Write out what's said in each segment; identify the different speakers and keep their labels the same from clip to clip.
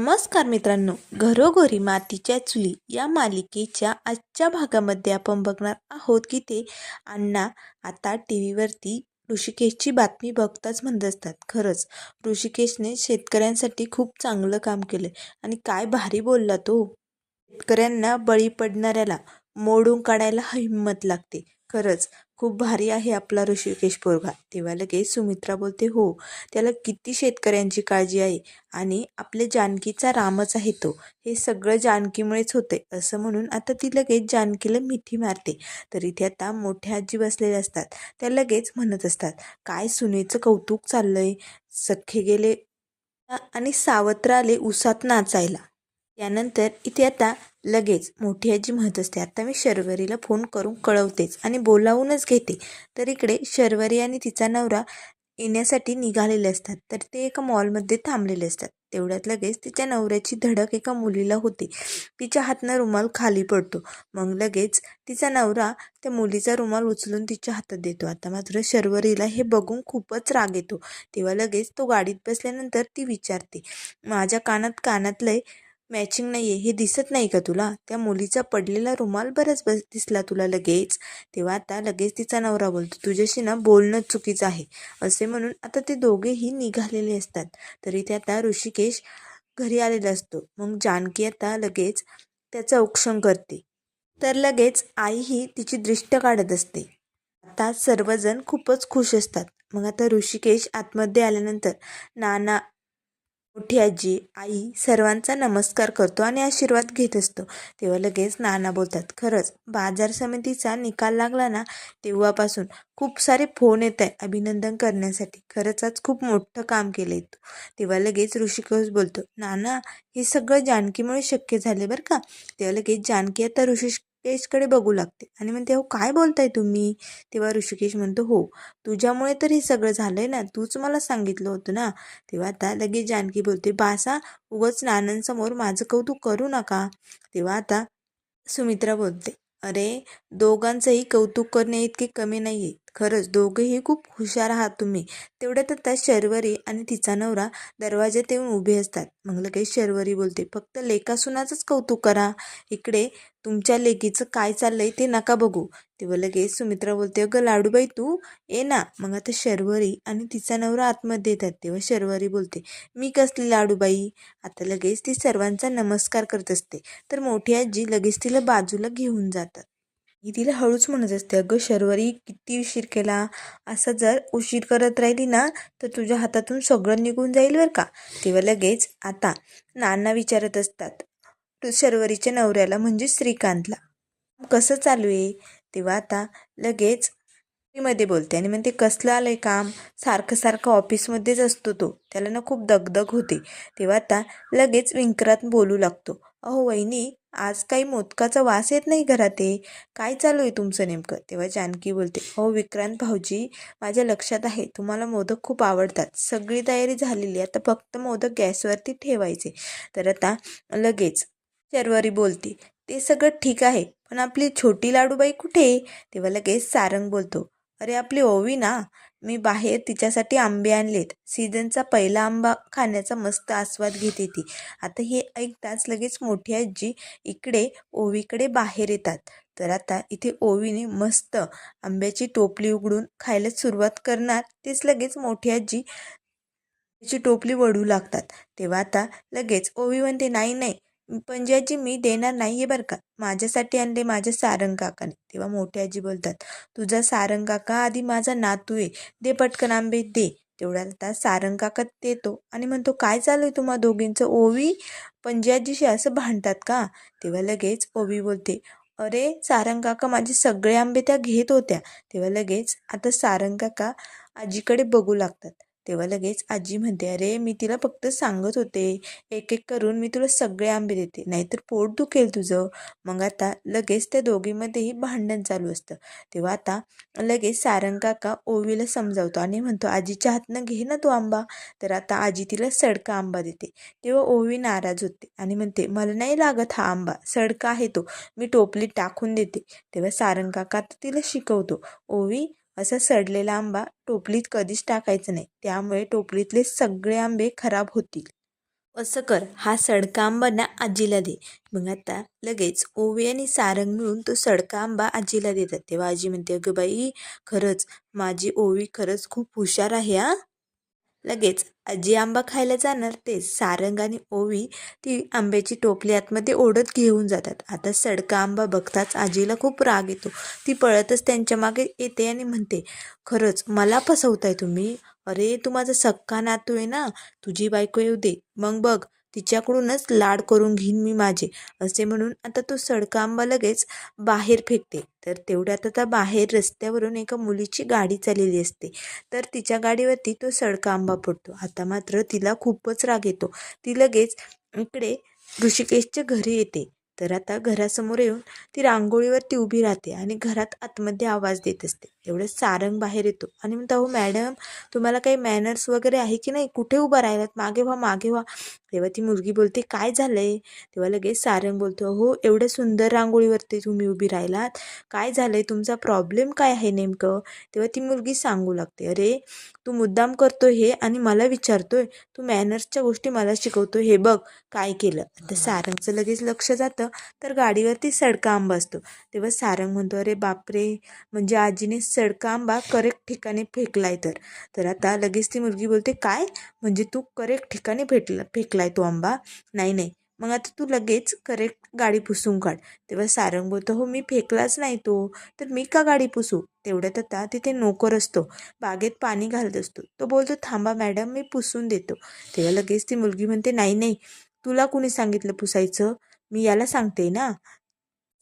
Speaker 1: नमस्कार मित्रांनो. घरोघरी मातीच्या चुली या मालिकेच्या आजच्या भागामध्ये आपण बघणार आहोत की ते अण्णा आता टी व्हीवरती ऋषिकेशची बातमी बघताच म्हणत असतात. खरंच ऋषिकेशने शेतकऱ्यांसाठी खूप चांगलं काम केलं आणि काय भारी बोलला तो. शेतकऱ्यांना बळी पडणाऱ्याला मोडून काढायला हिंमत लागते. खरंच खूप भारी आहे आपला ऋषिकेश पोरगा. तेव्हा लगेच सुमित्रा बोलते हो त्याला किती शेतकऱ्यांची काळजी आहे आणि आपल्या जानकीचा रामच आहे तो. हे सगळं जानकीमुळेच होते असं म्हणून आता ती लगेच जानकीला मिठी मारते. तर इथे आता मोठ्या आजी बसलेल्या असतात. त्या लगेच म्हणत असतात काय सुनेचं कौतुक चाललंय? सख्खे गेले आणि सावत्र आले उसात नाचायला. त्यानंतर इथे आता लगेच मोठी आजी म्हणत असते आता मी शर्वरीला फोन करून कळवतेच आणि बोलावूनच घेते. तर इकडे शर्वरी आणि तिचा नवरा येण्यासाठी निघालेले असतात. तर ते एका मॉलमध्ये थांबलेले असतात. तेवढ्यात लगेच तिच्या नवऱ्याची धडक एका मुलीला होते. तिच्या हातनं रुमाल खाली पडतो. मग लगेच तिचा नवरा त्या मुलीचा रुमाल उचलून तिच्या हातात देतो. आता मात्र शर्वरीला हे बघून खूपच राग येतो. तेव्हा लगेच तो गाडीत बसल्यानंतर ती विचारते माझ्या कानात कानातलंय मॅचिंग नाही आहे हे दिसत नाही का तुला? त्या मुलीचा पडलेला रुमाल बरंच बस दिसला तुला लगेच. तेव्हा आता लगेच तिचा नवरा बोलतो तुझ्याशी ना बोलणं चुकीचं आहे. असे म्हणून आता ते दोघेही निघालेले असतात. तरी ते आता ऋषिकेश घरी आलेला असतो. मग जानकी आता लगेच त्याचं औक्षण करते. तर लगेच आई ही तिची दृष्ट काढत असते. आता सर्वजण खूपच खुश असतात. मग आता ऋषिकेश आतमध्ये आल्यानंतर नाना मोठी आजी आई सर्वांचा नमस्कार करतो आणि आशीर्वाद घेत असतो. तेव्हा लगेच नाना बोलतात खरंच बाजार समितीचा निकाल लागला ना तेव्हापासून खूप सारे फोन येत आहे अभिनंदन करण्यासाठी. खरंच आज खूप मोठं काम केलं आहे तू. तेव्हा लगेच ऋषिकेश बोलतो नाना हे सगळं जानकीमुळे शक्य झाले बरं का? तेव्हा लगेच जानकी आता ऋषी ऋषिकेशकडे बघू लागते. आणि म्हणते हो काय बोलताय तुम्ही? तेव्हा ऋषिकेश म्हणतो हो तुझ्यामुळे तर हे सगळं झालंय ना. तूच मला सांगितलं होतं ना. तेव्हा आता लगेच जानकी बोलते बासा उगच नानांसमोर माझं कौतुक करू नका. तेव्हा आता सुमित्रा बोलते अरे दोघांचंही कौतुक करणे इतके कमी नाही आहे खरंच दोघेही खूप हुशार आहात तुम्ही. तेवढ्यात आता शर्वरी आणि तिचा नवरा दरवाज्यात येऊन उभे असतात. मग लगेच शर्वरी बोलते. फक्त लेखासुनाचंच कौतुक करा. इकडे तुमच्या लेकीचं काय चाललंय ते नका बघू. तेव्हा लगेच सुमित्रा बोलते अगं लाडूबाई तू ये ना. मग आता शर्वरी आणि तिचा नवरा आतमध्ये येतात. तेव्हा शर्वरी बोलते मी कसली लाडूबाई? आता लगेच ती सर्वांचा नमस्कार करत असते. तर मोठी आजी लगेच तिला बाजूला घेऊन जातात. ही तिला हळूच म्हणत असते अगं शर्वरी किती उशीर केला? असं जर उशीर करत राहिली ना तर तुझ्या हातातून सगळं निघून जाईल बरं का? तेव्हा लगेच आता नाना विचारत असतात शर्वरीच्या नवऱ्याला म्हणजे श्रीकांतला? कसं चालू आहे? तेव्हा आता लगेच मध्ये बोलते आणि म्हणते कसलं आलं आहे काम? सारखं सारखं ऑफिसमध्येच असतो तो. त्याला ना खूप दगदग होते. तेव्हा आता लगेच विंकरात बोलू लागतो अहो वहिनी आज काही मोदकाचा वास येत नाही घरात आहे काय चालू आहे तुमचं नेमकं? तेव्हा जानकी बोलते हो विक्रांत भाऊजी माझ्या लक्षात आहे तुम्हाला मोदक खूप आवडतात. सगळी तयारी झालेली आता फक्त मोदक गॅसवरती ठेवायचे. तर आता लगेच शर्वरी बोलते ते सगळं ठीक आहे पण आपली छोटी लाडूबाई कुठे? तेव्हा लगेच सारंग बोलतो अरे आपली ओवी ना मी बाहेर तिच्यासाठी आंबे आणलेत. सीझनचा पहिला आंबा खाण्याचा मस्त आस्वाद घेते ती आता हे ऐकताच लगेच मोठी आजी इकडे ओवीकडे बाहेर येतात. तर आता इथे ओवीने मस्त आंब्याची टोपली उघडून खायला सुरुवात करणार तेच लगेच मोठी आजी त्याची टोपली वढू लागतात. तेव्हा आता लगेच ओवी म्हणते नाही नाही पंजाजी मी देणार नाही आहे बरं का? माझ्यासाठी आणले माझ्या सारंग काकाने. तेव्हा मोठे आजी बोलतात तुझा सारंग काका आधी माझा नातू आहे. दे पटकन आंबे दे. तेवढ्या त्या सारंग काका देतो आणि म्हणतो काय चालू आहे तुम्हा दोघींचं? ओवी पंजाजीशी असं भांडतात का? तेव्हा लगेच ओवी बोलते अरे सारंग काका माझे सगळे आंबे त्या घेत होत्या. तेव्हा लगेच आता सारंग काका आजीकडे बघू लागतात. तेव्हा लगेच आजी म्हणते अरे मी तिला फक्त सांगत होते. एक एक करून मी तुला सगळे आंबे देते. नाहीतर पोट दुखेल तुझं. मग आता लगेच त्या दोघीमध्येही भांडण चालू असतं. तेव्हा आता लगेच सारंग काका ओवीला समजावतो आणि म्हणतो आजीच्या हातनं घे ना तो आंबा. तर आता आजी तिला सडका आंबा देते. तेव्हा ओवी नाराज होते आणि म्हणते मला नाही लागत हा आंबा. सडका आहे तो. मी टोपलीत टाकून देते. तेव्हा सारंग काका तिला शिकवतो. ओवी असा सडलेला आंबा टोपलीत कधीच टाकायचं नाही. त्यामुळे टोपलीतले सगळे आंबे खराब होतील. असं कर हा सडका आंबा ना आजीला दे. मग आता लगेच ओवी आणि सारंग मिळून तो सडका आंबा आजीला देतात. तेव्हा आजी म्हणते अगं बाई खरंच माझी ओवी खरंच खूप हुशार आहे हा. लगेच आजी आंबा खायला जाणार ते सारंग आणि ओवी ती आंब्याची टोपली आतमध्ये ओढत घेऊन जातात. आता सडका आंबा बघताच आजीला खूप राग येतो. ती पळतच त्यांच्या मागे येते आणि म्हणते खरंच मला फसवताय तुम्ही? अरे तू माझा सक्का नातू आहे ना? तुझी बायको येऊ दे. मग बघ तिच्याकडूनच लाड करून घेईन मी माझे असे म्हणून आता तो सडका आंबा लगेच बाहेर फेकते. तर तेवढ्यात आता बाहेर रस्त्यावरून एका मुलीची गाडी चाललेली असते. तर तिच्या गाडीवरती तो सडका आंबा पडतो. आता मात्र तिला खूपच राग येतो. ती लगेच इकडे ऋषिकेशच्या घरी येते. तर आता घरासमोर येऊन ती रांगोळीवरती उभी राहते आणि घरात आतमध्ये आवाज देत असते. एवढं सारंग बाहेर येतो. आणि म्हणतो अहो मॅडम तुम्हाला काही मॅनर्स वगैरे आहे की नाही? कुठे उभं राहिलात? मागे व्हा मागे व्हा. तेव्हा ती मुलगी बोलते काय झालंय? तेव्हा लगेच सारंग बोलतो हो एवढ्या सुंदर रांगोळीवरती तुम्ही उभी राहिलात. काय झालंय? तुमचा प्रॉब्लेम काय आहे नेमकं? तेव्हा ती मुलगी सांगू लागते अरे तू मुद्दाम करतोय हे आणि मला विचारतोय. तू मॅनर्सच्या गोष्टी मला शिकवतोय. हे बघ काय केलं? आता सारंगचं लगेच लक्ष जातं. तर गाडीवरती सडका आंबा असतो. तेव्हा सारंग म्हणतो अरे बापरे! म्हणजे आजीने सडका आंबा करेक्ट ठिकाणी फेकलाय तर. तर आता लगेच ती मुलगी बोलते काय? म्हणजे तू करेक्ट ठिकाणी भेटला फेकलाय तो आंबा? नाही नाही. मग आता तू लगेच करेक्ट गाडी पुसून काढ. तेव्हा सारंग बोलतो हो मी फेकलाच नाही तो. तर मी का गाडी पुसू? तेवढ्यात आता तिथे नोकर असतो. बागेत पाणी घालत असतो. तो बोलतो थांबा मॅडम मी पुसून देतो. तेव्हा लगेच ती मुलगी म्हणते नाही नाही. तुला कुणी सांगितलं पुसायचं? मी याला सांगते ना.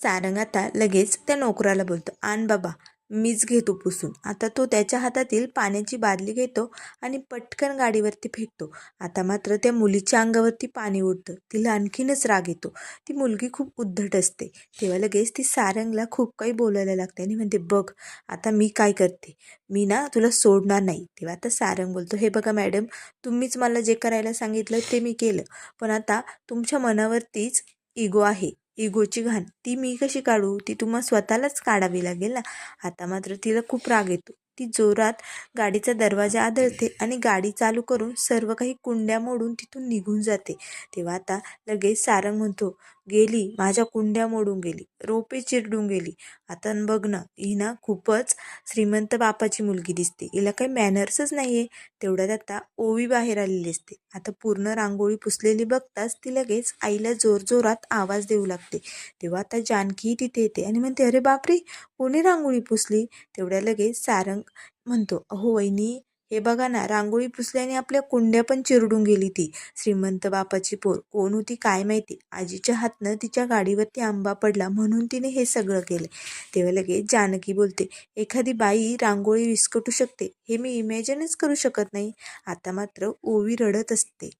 Speaker 1: सारंग आता लगेच त्या नोकराला बोलतो आण बाबा. मीच घेतो पुसून. आता तो त्याच्या हातातील पाण्याची बादली घेतो आणि पटकन गाडीवरती फेकतो. आता मात्र त्या मुलीच्या अंगावरती पाणी उडतं. तिला आणखीनच राग येतो. ती मुलगी खूप उद्धट असते. तेव्हा लगेच ती सारंगला खूप काही बोलायला लागते आणि म्हणते बघ आता मी काय करते? मी ना तुला सोडणार नाही. तेव्हा आता सारंग बोलतो हे बघा मॅडम तुम्हीच मला जे करायला सांगितलं ते मी केलं. पण आता तुमच्या मनावरतीच इगो आहे. इगोची घाण ती मी कशी काढू? ती तुम्हाला स्वतःलाच काढावी लागेल ना? आता मात्र तिला खूप राग येतो. ती जोरात गाडीचा दरवाजा आदळते आणि गाडी चालू करून सर्व काही कुंड्या मोडून तिथून निघून जाते. तेव्हा आता लगेच सारंग म्हणतो गेली माझ्या कुंड्या मोडून गेली रोपे चिरडून गेली. आता बघ ना ही ना खूपच श्रीमंत बापाची मुलगी दिसते. हिला काही मॅनर्सच नाही आहे तेवढ्यात आता ओवी बाहेर आलेली असते. आता पूर्ण रांगोळी पुसलेली बघताच ती लगेच आईला जोरजोरात आवाज देऊ लागते. तेव्हा आता जानकीही तिथे येते आणि म्हणते अरे बापरे! कोणी रांगोळी पुसली? तेवढ्या लगेच सारंग म्हणतो अहो वहिनी हे बघा ना रांगोळी पुसल्याने आपल्या कुंड्या पण चिरडून गेली ती. श्रीमंत बापाची पोर कोण होती काय माहिती? आजीच्या हातनं तिच्या गाडीवरती आंबा पडला म्हणून तिने हे सगळं केलं. तेव्हा लगेच जानकी बोलते एखादी बाई रांगोळी विस्कटू शकते? हे मी इमॅजिनच करू शकत नाही. आता मात्र ओवी रडत असते.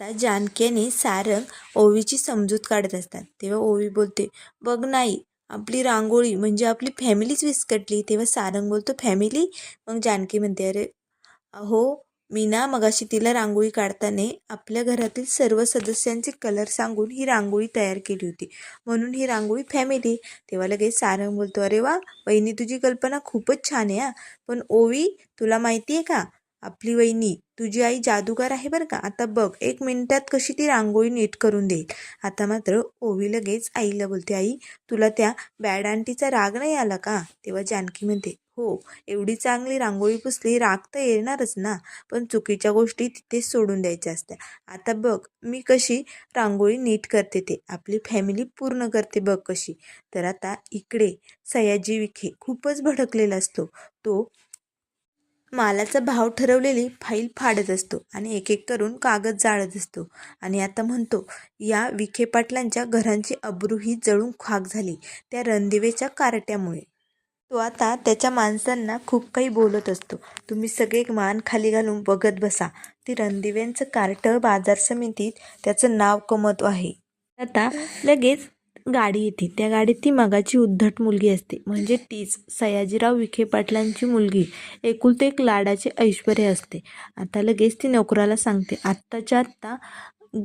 Speaker 1: आता जानकी आणि सारंग ओवीची समजूत काढत असतात. तेव्हा ओवी बोलते बघ नाही आपली रांगोळी म्हणजे आपली फॅमिलीच विस्कटली. तेव्हा सारंग बोलतो फॅमिली? मग जानकी म्हणते अरे अहो मी ना मगाशी तिला रांगोळी काढताना आपल्या घरातील सर्व सदस्यांचे कलर सांगून ही रांगोळी तयार केली होती. म्हणून ही रांगोळी फॅमिली तेव्हा लगेच सारंग बोलतो अरे वा वहिनी तुझी कल्पना खूपच छान आहे हा. पण ओवी तुला माहिती आहे का? आपली वहिनी तुझी आई जादूगार आहे बरं का? आता बघ एक मिनिटात कशी ती रांगोळी नीट करून देईल. आता मात्र ओवी लगेच आईला बोलते आई तुला त्या बॅड आंटीचा राग नाही आला का? तेव्हा जानकी म्हणते हो एवढी चांगली रांगोळी पुसली राग तर येणारच ना. पण चुकीच्या गोष्टी तिथेच सोडून द्यायच्या असत्या. आता बघ मी कशी रांगोळी नीट करते ते. आपली फॅमिली पूर्ण करते बघ कशी. तर आता इकडे सयाजी विखे खूपच भडकलेला असतो. तो मालाचा भाव ठरवलेली फाईल फाडत असतो आणि एक एक करून कागद जाळत असतो. आणि आता म्हणतो या विखे पाटलांच्या घरांची अब्रूही जळून खाक झाली त्या रणदिवेच्या कारट्यामुळे. तो आता त्याच्या माणसांना खूप काही बोलत असतो. तुम्ही सगळे मान खाली घालून बघत बसा. ती रणदिव्यांचं कार्ट बाजार समितीत त्याचं नाव कमवतो आहे. आता लगेच गाडी येते. त्या गाडीत ती मगाची उद्धट मुलगी असते. म्हणजे तीच सयाजीराव विखे पाटलांची मुलगी. एकुलते एक लाडाचे ऐश्वर्य असते. आता लगेच ती नोकराला सांगते आत्ताच्या आत्ता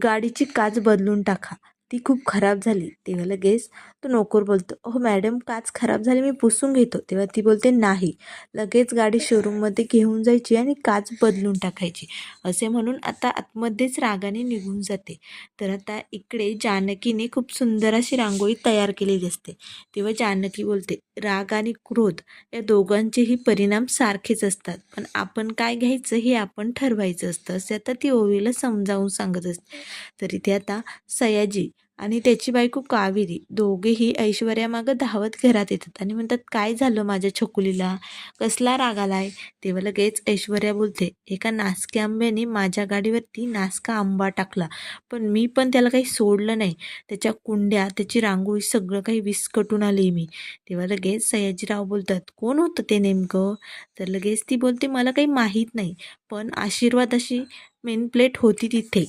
Speaker 1: गाडीची काच बदलून टाका. ती खूप खराब झाली. तेव्हा लगेच तो नोकर बोलतो. हो मॅडम काच खराब झाली? मी पुसून घेतो. तेव्हा ती बोलते नाही लगेच गाडी शोरूममध्ये घेऊन जायची आणि काच बदलून टाकायची. असे म्हणून आता आतमध्येच रागाने निघून जाते. तर आता इकडे जानकीने खूप सुंदर अशी रांगोळी तयार केलेली असते. तेव्हा जानकी बोलते राग आणि क्रोध या दोघांचेही परिणाम सारखेच असतात. पण आपण काय घ्यायचं हे आपण ठरवायचं असतं. असे आता ती ओवीला समजावून सांगत असते. तरी ते आता सयाजी आणि त्याची बायको कावेरी. दोघेही ऐश्वर्यामागं धावत घरात येतात आणि म्हणतात काय झालं माझ्या छकुलीला? कसला राग आलाय? तेव्हा लगेच ऐश्वर्या बोलते एका नासक्या आंब्याने माझ्या गाडीवरती नासका आंबा टाकला पण मी पण त्याला काही सोडलं नाही. त्याच्या कुंड्या त्याची रांगोळी सगळं काही विस्कटून आले मी. तेव्हा लगेच सयाजीराव बोलतात कोण होतं ते नेमकं? तर लगेच ती बोलते मला काही माहीत नाही पण आशीर्वाद अशी मेन प्लेट होती तिथे.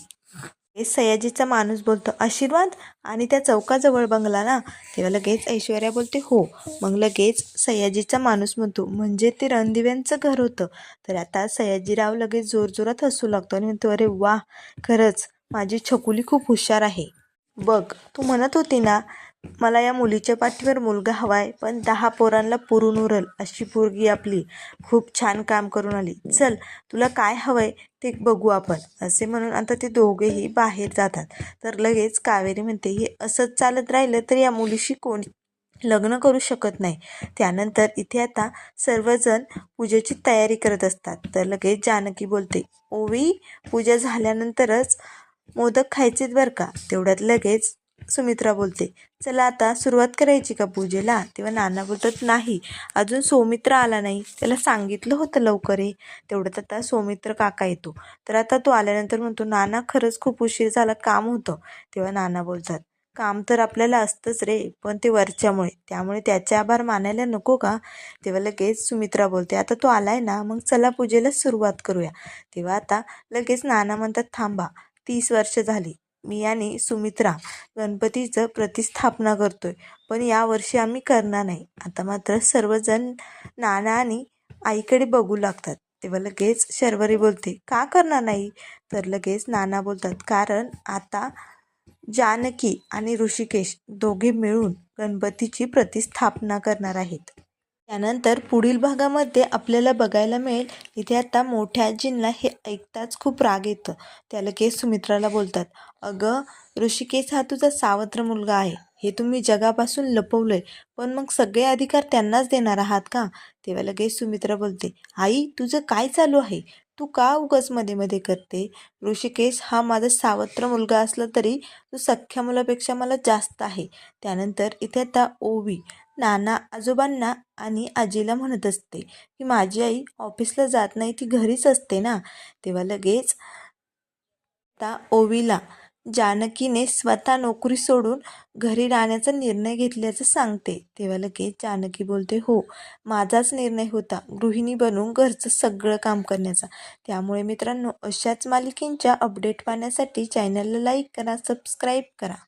Speaker 1: हे सयाजीचा माणूस बोलतो आशीर्वाद? आणि त्या चौकाजवळ बंगला ना तेव्हा लगेच ऐश्वर्या बोलते हो. मग लगेच सयाजीचा माणूस म्हणतो म्हणजे ते रणदिव्यांचं घर होतं. तर आता सयाजीराव लगेच जोरजोरात हसू लागतो आणि म्हणतो अरे वा खरंच माझी छकुली खूप हुशार आहे. बघ तू म्हणत होती ना मला या मुलीच्या पाठीवर मुलगा हवाय पण दहा पोरांना पुरून उरल अशी पोरगी आपली. खूप छान काम करून आली. चल तुला काय हवंय ते बघू आपण असे म्हणून आता ते दोघेही बाहेर जातात. तर लगेच कावेरी म्हणते हे असंच चालत राहिलं तर या मुलीशी कोणी लग्न करू शकत नाही? त्यानंतर इथे आता सर्वजण पूजेची तयारी करत असतात. तर लगेच जानकी बोलते ओवी पूजा झाल्यानंतरच मोदक खायचेत बरं का? तेवढ्यात लगेच सुमित्रा बोलते चला आता सुरुवात करायची का पूजेला? तेव्हा नाना बोलतात नाही अजून सौमित्र आला नाही. त्याला सांगितलं होतं लवकर ये तेवढ्यात आता सौमित्र काका येतो. तर आता तो आल्यानंतर म्हणतो नाना खरंच खूप उशीर झाला काम होतं. तेव्हा नाना बोलतात काम तर आपल्याला असतंच रे पण ते वरच्यामुळे. त्यामुळे त्याचे आभार मानायला नको का? तेव्हा लगेच सुमित्रा बोलते आता तो आलाय ना मग चला पूजेला सुरुवात करूया. तेव्हा आता लगेच नाना म्हणतात थांबा तीस वर्ष झाली. मी आणि सुमित्रा गणपतीचं प्रतिस्थापना करतोय. पण यावर्षी आम्ही करणार नाही. आता मात्र सर्वजण नाना आणि आईकडे बघू लागतात. तेव्हा लगेच शर्वरी बोलते का करणार नाही? तर लगेच नाना बोलतात कारण आता जानकी आणि ऋषिकेश दोघे मिळून गणपतीची प्रतिस्थापना करणार आहेत. त्यानंतर पुढील भागामध्ये आपल्याला बघायला मिळेल इथे आता मोठ्या आजींना हे ऐकताच खूप राग येतं. त्या लगेच सुमित्राला बोलतात अगं ऋषिकेश हा तुझा सावत्र मुलगा आहे. हे तुम्ही जगापासून लपवलंय पण मग सगळे अधिकार त्यांनाच देणार आहात का? तेव्हा लगेच सुमित्रा बोलते आई तुझं काय चालू आहे? तू का उगाच मध्ये मध्ये करते? ऋषिकेश हा माझा सावत्र मुलगा असला तरी तो सख्ख्या मुलापेक्षा मला जास्त आहे. त्यानंतर इथे आता ओवी नाना आजोबांना आणि आजीला म्हणत असते की माझी आई ऑफिसला जात नाही ती घरीच असते ना? तेव्हा लगेच आता ओवीला जानकीने स्वतः नोकरी सोडून घरी राहण्याचा निर्णय घेतल्याचं सांगते. तेव्हा लगेच जानकी बोलते हो माझाच निर्णय होता गृहिणी बनून घरचं सगळं काम करण्याचा. त्यामुळे मित्रांनो अशाच मालिकेंच्या अपडेट पाहण्यासाठी चॅनलला लाईक करा सबस्क्राईब करा.